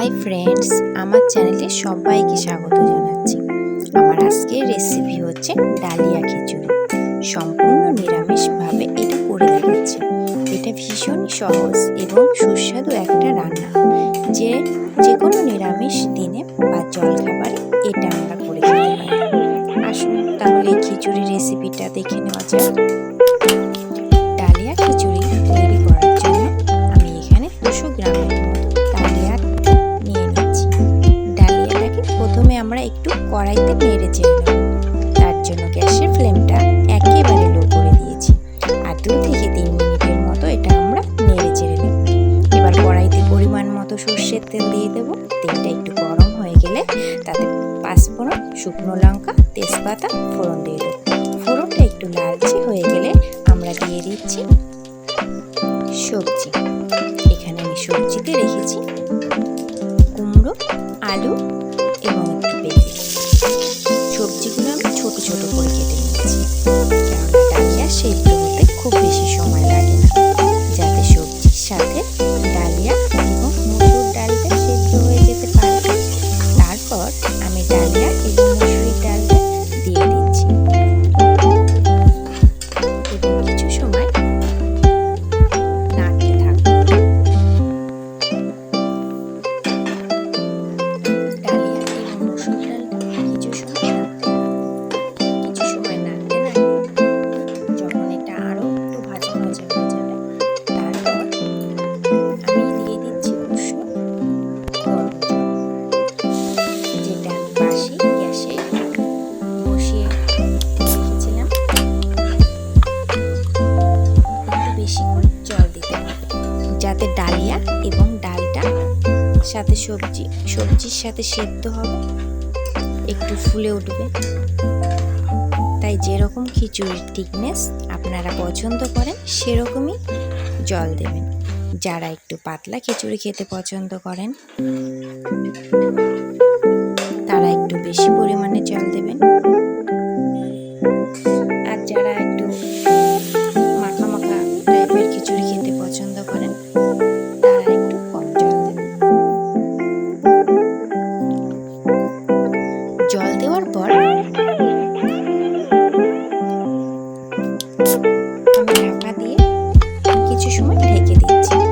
Hi friends, আমার চ্যানেলে সবাইকে স্বাগত জানাচ্ছি। আমার আজকের রেসিপি হচ্ছে ডালিয়া খিচুড়ি। সম্পূর্ণ নিরামিষভাবে এটা করে দেখাচ্ছি। এটা ভীষণই সহজ এবং সুস্বাদু একটা রান্না। যে যে কোনো নিরামিষ দিনে বা জলখাবারে এটা আমরা করে খেতে পারি। আসুন তাহলে খিচুড়ি রেসিপিটা দেখে নেওয়া যাক। কড়াইতে নেড়ে নেব। তার জন্য গ্যাসের ফ্লেমটা একেবারে লো করে দিয়েছি। আর দু থেকে তিন মিনিটের মতো এটা আমরা নেড়ে চেড়ে নেব। এবার কড়াইতে পরিমাণ মতো সর্ষের তেল দিয়ে দেবো। তেলটা একটু গরম হয়ে গেলে তাতে পাঁচফোড়ন, শুকনো লঙ্কা, তেজপাতা, ফোড়ন দিয়ে দেবো। ফোড়নটা একটু লালচে হয়ে গেলে আমরা দিয়ে দিচ্ছি সবজি। এখানে আমি সবজিতে রেখেছি সবজিগুলো আমি ছোট ছোট করে কেটে নিয়েছি। কেননা ডালিয়া সেদ্ধ হতে খুব বেশি সময় লাগে না। যাতে সবজির সাথে সাথে সবজি, সবজির সাথে সেদ্ধ হবে। একটু ফুলে উঠবে। তাই যেরকম খিচুড়ির থিকনেস আপনারা পছন্দ করেন, সেরকমই জল দেবেন। যারা একটু পাতলা খিচুড়ি খেতে পছন্দ করেন, তারা একটু বেশি পরিমাণে কিছু সময় ঢেকে দিচ্ছি।